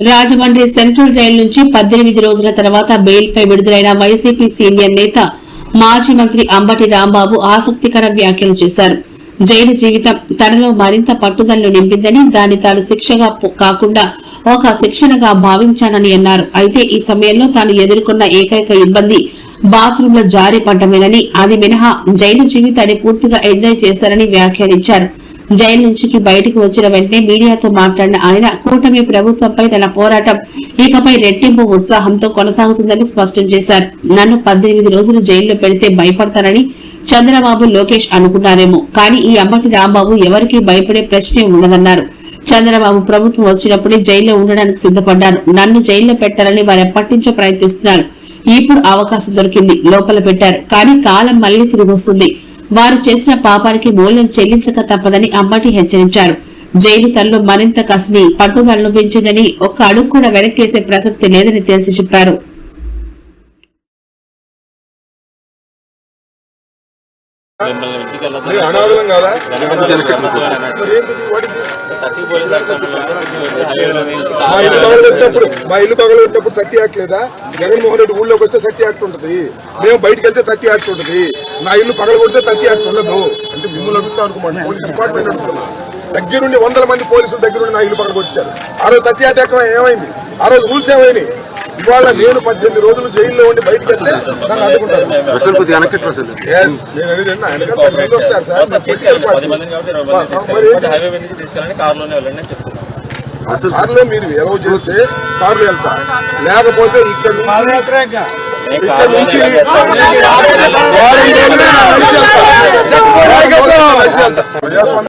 Rajahmundry central jail నుంచి పద్దెనిమిది రోజుల తర్వాత బెయిల్పై విడుదలైన వైసీపీ సీనియర్ నేత మాజీ మంత్రి అంబటి రాంబాబు ఆసక్తికర వ్యాఖ్యలు చేశారు. జైలు జీవితం తనలో మరింత పట్టుదలను నింపిందని దాన్ని తాను శిక్షగా కాకుండా ఒక శిక్షణగా భావించానని అన్నారు. అయితే ఈ సమయంలో తాను ఎదుర్కొన్న ఏకైక ఇబ్బంది బాత్రూంలో జారి పడ్డమేనని అది మినహా జైలు జీవితాన్ని పూర్తిగా ఎంజాయ్ చేశారని వ్యాఖ్యానించారు. జైలు నుంచి బయటకు వచ్చిన వెంటనే మీడియాతో మాట్లాడిన ఆయన కూటమి ప్రభుత్వంపై తన పోరాటం ఇకపై రెట్టింపు ఉత్సాహంతో కొనసాగుతుందని స్పష్టం చేశారు. నన్ను పద్దెనిమిది రోజులు జైల్లో పెడితే భయపడతానని చంద్రబాబు లోకేష్ అనుకున్నారేమో. కానీ ఈ అంబటి రాంబాబు ఎవరికీ భయపడే ప్రశ్నే ఉండదన్నారు. చంద్రబాబు ప్రభుత్వం వచ్చినప్పుడే జైల్లో ఉండడానికి సిద్ధపడ్డారు. నన్ను జైల్లో పెట్టాలని వారు ఎప్పటి నుంచో ప్రయత్నిస్తున్నారు. ఇప్పుడు అవకాశం దొరికింది లోపల పెట్టారు. కానీ కాలం మళ్ళీ తిరిగి వస్తుంది. వారు చేసిన పాపానికి మూల్యం చెల్లించక తప్పదని అంబటి హెచ్చరించారు. జైలు తనలో మరింత కసిని పట్టుదలను పెంచిందని ఒక్క అడుగు కూడా వెనక్కేసే ప్రసక్తి లేదని తేల్చి చెప్పారు. కాదా? మా ఇల్లు పగలగొట్టినప్పుడు మా ఇల్లు పగలగొట్టినప్పుడు థర్టీ యాక్ట్ లేదా? జగన్మోహన్ రెడ్డి ఊళ్ళోకి వస్తే థర్టీ యాక్ట్ ఉంటుంది. మేము బయటకు వెళ్తే థర్టీ యాక్ట్ ఉంటుంది. నా ఇల్లు పగలగొడితే థర్టీ యాక్ట్ ఉండదు. అంటే మిమ్మల్ని అడుగుతా అనుకోండి పోలీస్ డిపార్ట్మెంట్ అడుగుతున్నా దగ్గరుండి వందల మంది పోలీసులు దగ్గరుండి నా ఇల్లు పగలగొచ్చారు ఆ రోజు థర్టీ యాక్ట్ ఏమైంది? ఆ రోజు రూల్స్ ఏమైనాయి? ఇవాళ నేను పద్దెనిమిది రోజులు జైల్లో ఉండి బయటికి వెళ్తే నన్ను అడ్డుకుంటారు మరి కారులో ఎలవ చేస్తే కారులో వెళ్తా. లేకపోతే ఇక్కడ నుంచి ఇక్కడ నుంచి